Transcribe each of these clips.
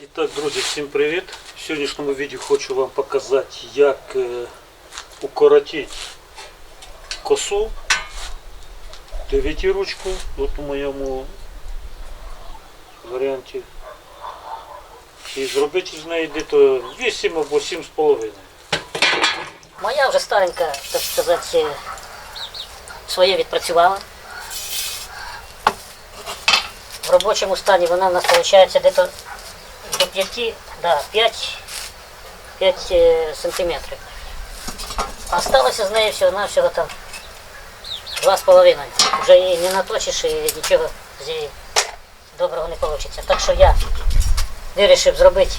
І так, друзі, всім привіт! В сьогоднішньому відео хочу вам показати, як е, укоротити косу дев'ятіручку, от у моєму варіанті. І зробити з неї десь 8 або 7,5. Моя вже старенька, так сказати, е, своє відпрацювала. В робочому стані вона в нас виходить десь 5, да, 5, 5 е, сантиметрів. Осталося з нею всього-навсього там 2,5. Вже її не наточиш і нічого з її доброго не вийде. Так що я вирішив зробити,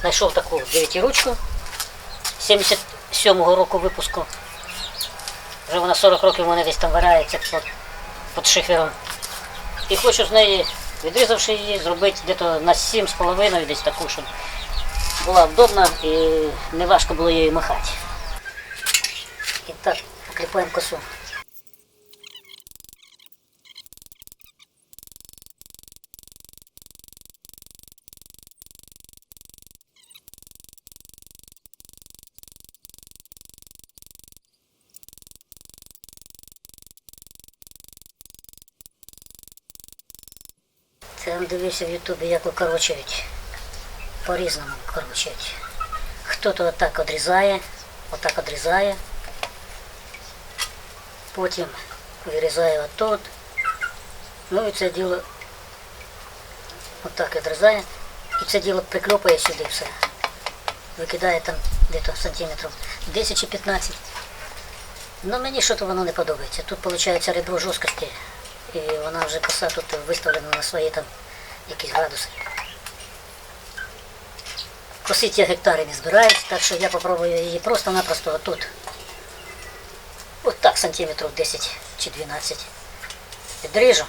знайшов таку дев'ятиручку. 77-го року випуску. Вже вона 40 років у мене десь там валяється під, під шифером. І хочу з неї, відрізавши її, зробити десь на 7,5 десь таку, щоб була вдобна і не важко було її махати. І так, покліпаємо косу. Це дивився в Ютубі, як укорочують. По-різному укорочують. Хто-то отак відрізає, отак відрізає. Потім вирізає отут. Ну і це діло отак відрізає. І це діло прикльопує сюди все. Викидає там десь сантиметрів 10 чи 15. Ну мені що то воно не подобається. Тут виходить ребро жорсткості. І вона вже коса тут виставлена на свої там якісь градуси. Косить я гектари не збираюсь, так що я попробую її просто-напросто отут. От так сантиметрів 10 чи 12 відріжу.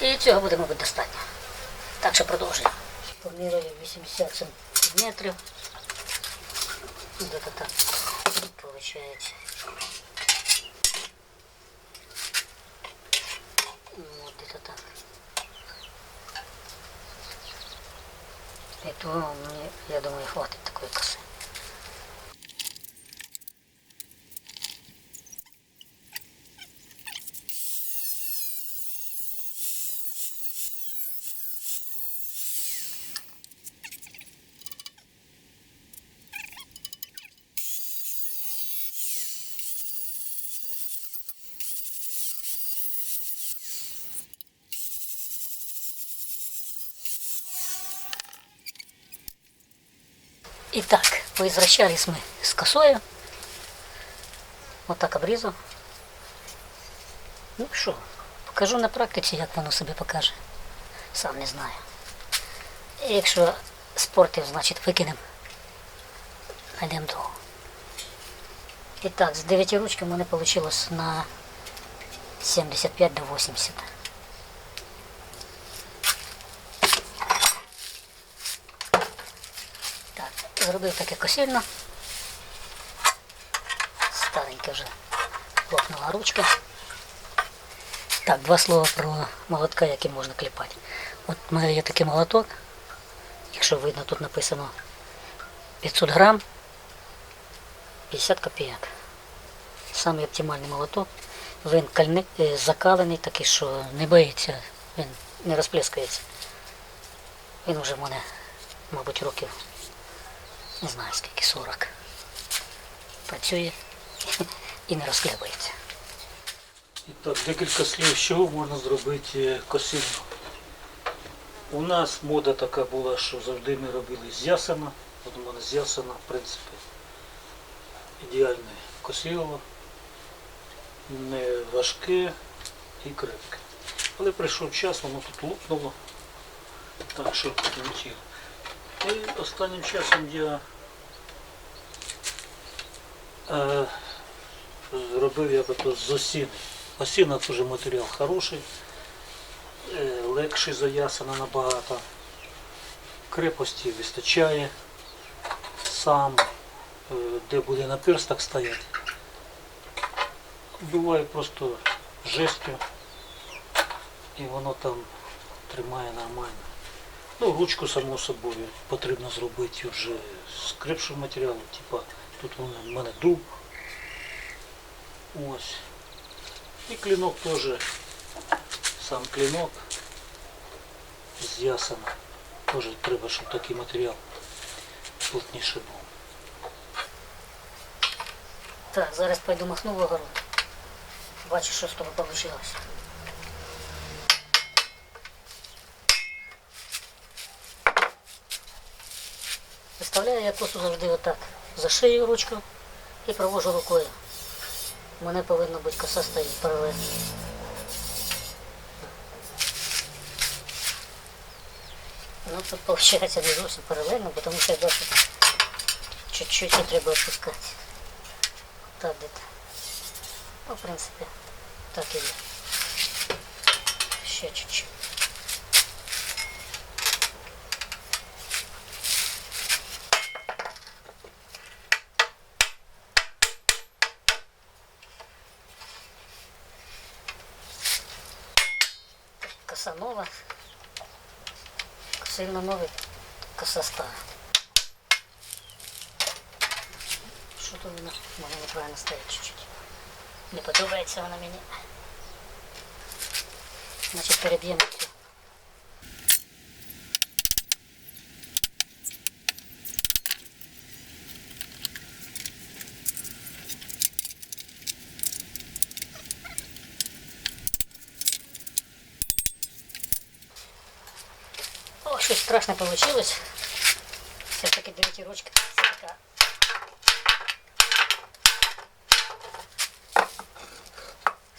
І цього буде, мабуть, достатньо. Так що продовжуємо. Поміряю 80 сантиметрів. Де-то так виходить. Где-то так. И то мне, я думаю, хватит такой косы. Итак, возвращались мы с косою. Вот так обрізав. Ну що, покажу на практиці, як воно себе покаже. Сам не знаю. І якщо спортив, значить викинемо. Найдемо другу. І так, з 9 ручки в мене вийшло на 75 до 80. Зробив таке косильно. Старенька вже лопнула ручка. Так, два слова про молотка, яким можна кліпати. От у мене є такий молоток. Якщо видно, тут написано 500 грам, 50 копійок. Самий оптимальний молоток. Він кальни, е, закалений, такий, що не боїться, він не розплескається. Він вже в мене, мабуть, років не знаю скільки 40. Працює і не розкляпається. І так, декілька слів, чого можна зробити е, косильну. У нас мода така була, що завжди ми робили з ясена. От у мене з ясена, в принципі, ідеальне косило, не важке і крепке. Але прийшов час, воно тут лопнуло, так що полетіло. І останнім часом я е, зробив я то з осіни. Осіна теж матеріал хороший, е, легший за набагато. Крепості вистачає. Сам, е, де буде наперсток стояти. Буває просто жестю і воно там тримає нормально. Ну, ручку, само собою, потрібно зробити вже з крепшого матеріалу, типа тут в мене дуб. Ось. І клинок теж, сам клинок з ясена. Теж треба, щоб такий матеріал плотніше був. Так, зараз пойду махну в огород. Бачу, що з того вийшло. Виставляю я косу завжди отак. За шию ручку і провожу рукою. У мене повинна бути коса стоїть паралельно. Ну тут виходить не зовсім паралельно, тому що я бачу чуть-чуть не треба опускати. Так где-то. Ну, в принципе, так и есть. Еще чуть-чуть. Коса нова. Сильно новий, коса стара. Що то вона? Вона неправильно стоїть чуть-чуть. Не подобається вона мені. Значить переб'ємо что страшно получилось. Все-таки девятирочка.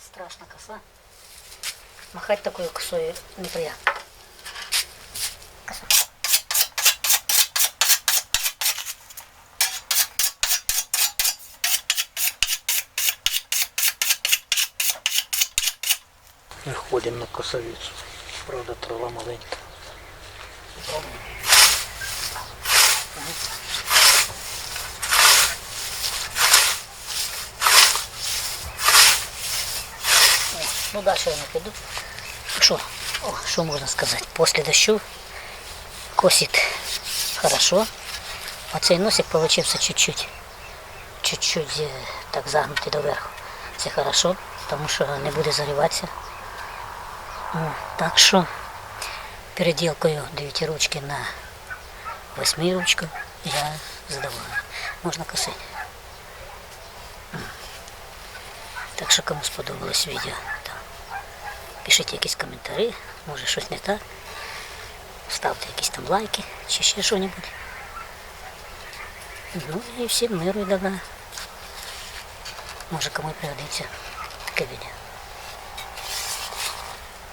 Страшно коса. Махать такую косой неприятно. Выходим на косовицу. Правда, трава маленькая. Ну дальше я не піду. Що? О, що можна сказати? Після дощу косить хорошо. Оцей носик получився чуть-чуть. Чуть-чуть е, так загнутий доверху. Це хорошо, тому що не буде зариватися. Так що переділкою дев'ятиручки на восьмиручку я задоволений. Можна косити. Так що кому сподобалось відео, там, пишіть якісь коментарі, може щось не так. Ставте якісь там лайки чи ще що-небудь. Ну і всім миру і добра. Може кому й пригодиться таке відео.